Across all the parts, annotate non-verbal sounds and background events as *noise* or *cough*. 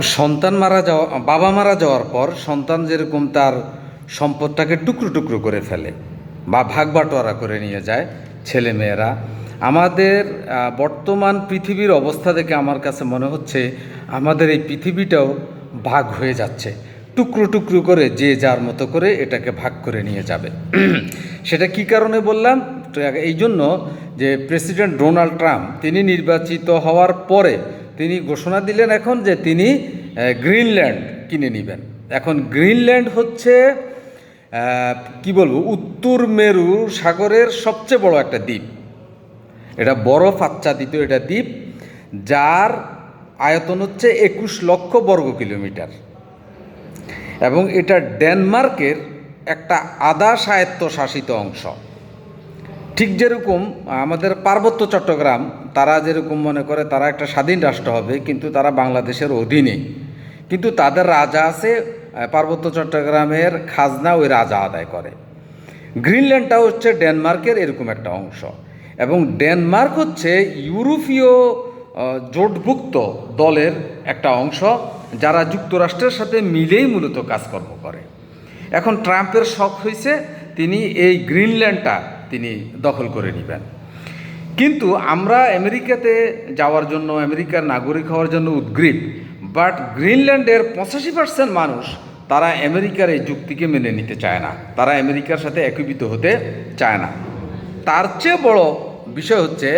সন্তান মারা যাওয়া, বাবা মারা যাওয়ার পর সন্তান যেরকম তার সম্পদটাকে টুকরো টুকরো করে ফেলে বা ভাগ বাটোয়ারা করে নিয়ে যায় ছেলে মেয়েরা আমাদের বর্তমান পৃথিবীর অবস্থা দেখে আমার কাছে মনে হচ্ছে আমাদের এই পৃথিবীটাও ভাগ হয়ে যাচ্ছে। টুকরো টুকরো করে যে যার মতো করে এটাকে ভাগ করে নিয়ে যাবে। *clears throat* সেটা কি কারণে বললাম? এই জন্য যে প্রেসিডেন্ট ডোনাল্ড ট্রাম্প, তিনি নির্বাচিত হওয়ার পরে তিনি ঘোষণা দিলেন এখন যে তিনি গ্রিনল্যান্ড কিনে নেবেন। এখন গ্রিনল্যান্ড হচ্ছে কি বলব, উত্তর মেরু সাগরের সবচেয়ে বড় একটা দ্বীপ। এটা বরফ আচ্ছাদিত এটা দ্বীপ, যার আয়তন হচ্ছে একুশ লক্ষ বর্গ কিলোমিটার। এবং এটা ডেনমার্কের একটা আধা স্বায়ত্তশাসিত অংশ। ঠিক যেরকম আমাদের পার্বত্য চট্টগ্রাম, তারা যেরকম মনে করে তারা একটা স্বাধীন রাষ্ট্র হবে, কিন্তু তারা বাংলাদেশের অধীনে। কিন্তু তাদের রাজা আছে পার্বত্য চট্টগ্রামের খাজনা ওই রাজা আদায় করে। গ্রিনল্যান্ডটা হচ্ছে ডেনমার্কের এরকম একটা অংশ। এবং ডেনমার্ক হচ্ছে ইউরোপীয় জোটভুক্ত দলের একটা অংশ, যারা যুক্তরাষ্ট্রের সাথে মিলেই মূলত কাজকর্ম করে। এখন ট্রাম্পের শখ হয়েছে তিনি এই গ্রিনল্যান্ডটা তিনি দখল করে নেবেন। কিন্তু আমরা আমেরিকাতে যাওয়ার জন্য, আমেরিকার নাগরিক হওয়ার জন্য উদ্গ্রীব বাট গ্রিনল্যান্ডের পঁচাশি পার্সেন্ট মানুষ তারা আমেরিকার এই যুক্তিকে মেনে নিতে চায় না। তারা আমেরিকার সাথে একীভূত হতে চায় না। তার চেয়ে বড় বিষয় হচ্ছে,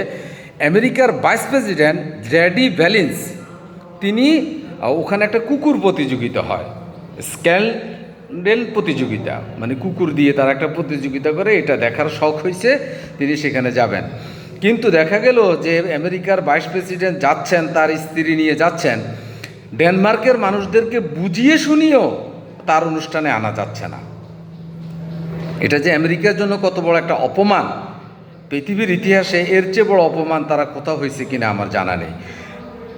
আমেরিকার ভাইস প্রেসিডেন্ট জেডি ভ্যালিন্স, তিনি ওখানে একটা কুকুর প্রতিযোগিতা হয়। স্ক্যান্ডেল প্রতিযোগিতা। মানে কুকুর দিয়ে তার একটা প্রতিযোগিতা করে, এটা দেখার শখ হয়েছে তিনি সেখানে যাবেন। কিন্তু দেখা গেল যে আমেরিকার ভাইস প্রেসিডেন্ট যাচ্ছেন, তার স্ত্রী নিয়ে যাচ্ছেন, ডেনমার্কের মানুষদেরকে বুঝিয়ে শুনিয়েও তার অনুষ্ঠানে আনা যাচ্ছে না। এটা যে আমেরিকার জন্য কত বড় একটা অপমান, পৃথিবীর ইতিহাসে এর চেয়ে বড় অপমান তারা কোথাও হয়েছে কিনা আমার জানা নেই।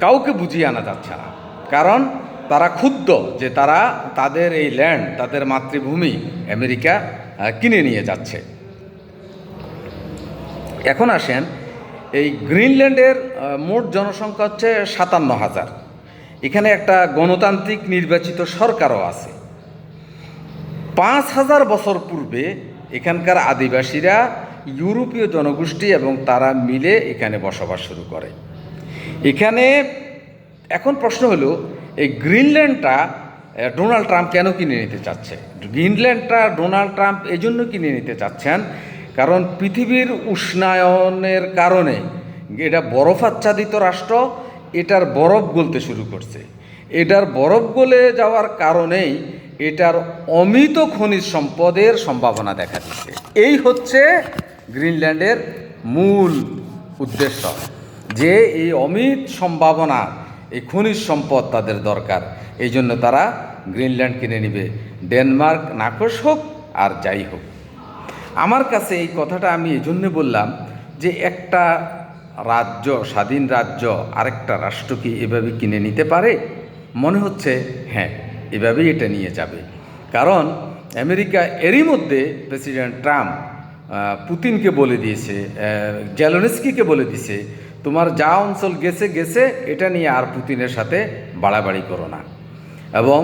কাউকে বুঝিয়ে আনা যাচ্ছে না। কারণ তারা ক্ষুব্ধ যে তারা তাদের এই ল্যান্ড তাদের মাতৃভূমি আমেরিকা কিনে নিয়ে যাচ্ছে। এখন আসেন, এই গ্রিনল্যান্ডের মোট জনসংখ্যা হচ্ছে সাতান্ন হাজার। এখানে একটা গণতান্ত্রিক নির্বাচিত সরকারও আছে। পাঁচ হাজার বছর পূর্বে এখানকার আদিবাসীরা ইউরোপীয় জনগোষ্ঠী এবং তারা মিলে এখানে বসবাস শুরু করে। এখানে এখন প্রশ্ন হলো, এই গ্রিনল্যান্ডটা ডোনাল্ড ট্রাম্প কেন কিনে নিতে চাচ্ছে? গ্রিনল্যান্ডটা ডোনাল্ড ট্রাম্প এই জন্য কিনে নিতে চাচ্ছেন কারণ পৃথিবীর উষ্ণায়নের কারণে এটা বরফ আচ্ছাদিত রাষ্ট্র, এটার বরফ গলতে শুরু করছে। এটার বরফ গলে যাওয়ার কারণেই এটার অমিত খনিজ সম্পদের সম্ভাবনা দেখা দিচ্ছে। এই হচ্ছে গ্রিনল্যান্ডের মূল উদ্দেশ্য, যে এই অমিত সম্ভাবনা এই খনিজ সম্পদ তাদের দরকার। এই জন্য তারা গ্রিনল্যান্ড কিনে নিবে। ডেনমার্ক নাকশ হোক আর যাই হোক। আমার কাছে এই কথাটা আমি এই জন্যে বললাম যে একটা রাজ্য, স্বাধীন রাজ্য আরেকটা রাষ্ট্র কি এভাবে কিনে নিতে পারে? মনে হচ্ছে হ্যাঁ এভাবেই এটা নিয়ে যাবে। কারণ আমেরিকা এরই মধ্যে প্রেসিডেন্ট ট্রাম্প পুতিনকে বলে দিয়েছে জ্যালোনেস্কিকে বলে দিয়েছে তোমার যা অঞ্চল গেছে গেছে, এটা নিয়ে আর পুতিনের সাথে বাড়াবাড়ি করো না। এবং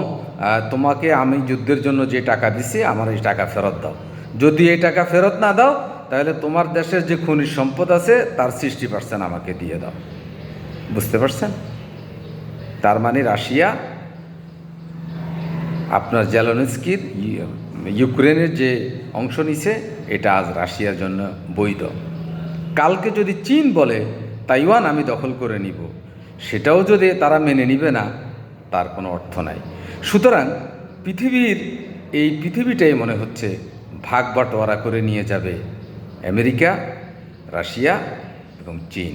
তোমাকে আমি যুদ্ধের জন্য যে টাকা দিছি, আমার এই টাকা ফেরত দাও। যদি এই টাকা ফেরত না দাও, তাহলে তোমার দেশের যে খনিজ সম্পদ আছে, তার সিক্সটি পার্সেন্ট আমাকে দিয়ে দাও। বুঝতে পারছেন? তার মানে রাশিয়া, আপনার জেলনস্কির ইউক্রেনের যে অংশ নিছে, এটা আজ রাশিয়ার জন্য বৈধ। কালকে যদি চীন বলে তাইওয়ান আমি দখল করে নিব। সেটাও যদি তারা মেনে নিবে না, তার কোনো অর্থ নাই। সুতরাং পৃথিবীর, এই পৃথিবীটাই মনে হচ্ছে ভাগ বাটোয়ারা করে নিয়ে যাবে আমেরিকা, রাশিয়া এবং চীন।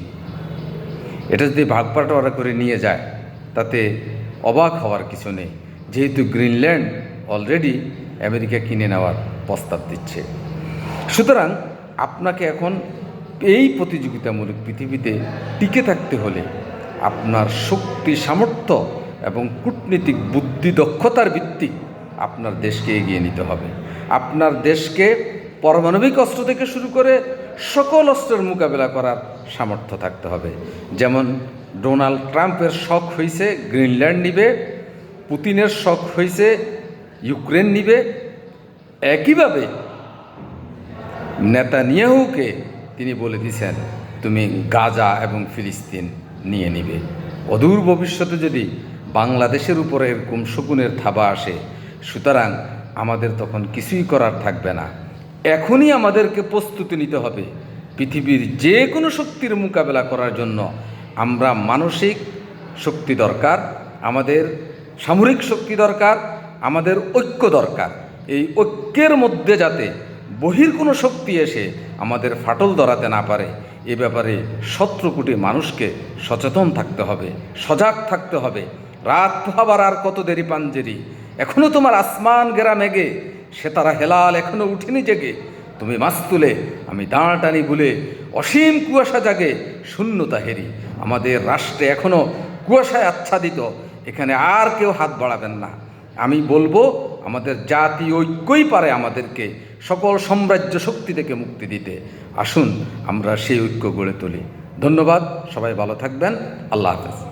এটা যদি ভাগ বাটোয়ারা করে নিয়ে যায়, তাতে অবাক হওয়ার কিছু নেই। যেহেতু গ্রিনল্যান্ড অলরেডি আমেরিকা কিনে নেওয়ার প্রস্তাব দিচ্ছে। সুতরাং আপনাকে এখন এই প্রতিযোগিতামূলক পৃথিবীতে টিকে থাকতে হলে আপনার শক্তি, সামর্থ্য এবং কূটনীতিক বুদ্ধি দক্ষতার ভিত্তিক আপনার দেশকে এগিয়ে নিতে হবে। আপনার দেশকে পারমাণবিক অস্ত্র থেকে শুরু করে সকল অস্ত্রের মোকাবেলা করার সামর্থ্য থাকতে হবে। যেমন ডোনাল্ড ট্রাম্পের শখ হয়েছে গ্রিনল্যান্ড নিবে, পুতিনের শখ হয়েছে ইউক্রেন নিবে। একইভাবে নেতানিয়াহুকে তিনি বলে দিয়েছেন তুমি গাজা এবং ফিলিস্তিন নিয়ে নিবে। অদূর ভবিষ্যতে যদি বাংলাদেশের উপরে এরকম শকুনের থাবা আসে, সুতরাং আমাদের তখন কিছুই করার থাকবে না। এখনই আমাদেরকে প্রস্তুতি নিতে হবে। পৃথিবীর যে কোনো শক্তির মোকাবেলা করার জন্য আমরা মানসিক শক্তি দরকার, আমাদের সামরিক শক্তি দরকার, আমাদের ঐক্য দরকার। এই ঐক্যের মধ্যে যাতে বহির কোনো শক্তি এসে আমাদের ফাটল ধরাতে না পারে। এ ব্যাপারে সতেরো কোটি মানুষকে সচেতন থাকতে হবে, সজাগ থাকতে হবে। রাত পোহাবার আর কত দেরি পাঞ্জেরি। এখনও তোমার আসমান গেরা মেঘে, সে তারা হেলাল এখনও উঠেনি জেগে। তুমি মাছ তুলে, আমি দাঁড় টানি বলে, অসীম কুয়াশা জাগে, শূন্যতা হেরি। আমাদের রাষ্ট্রে এখনও কুয়াশায় আচ্ছাদিত, এখানে আর কেউ হাত বাড়াবেন না। আমি বলব আমাদের জাতি ঐক্যই পারে আমাদেরকে সকল সাম্রাজ্য শক্তি থেকে মুক্তি দিতে। আসুন আমরা সেই ঐক্য গড়ে তুলি। ধন্যবাদ, সবাই ভালো থাকবেন। আল্লাহ হাফেজ।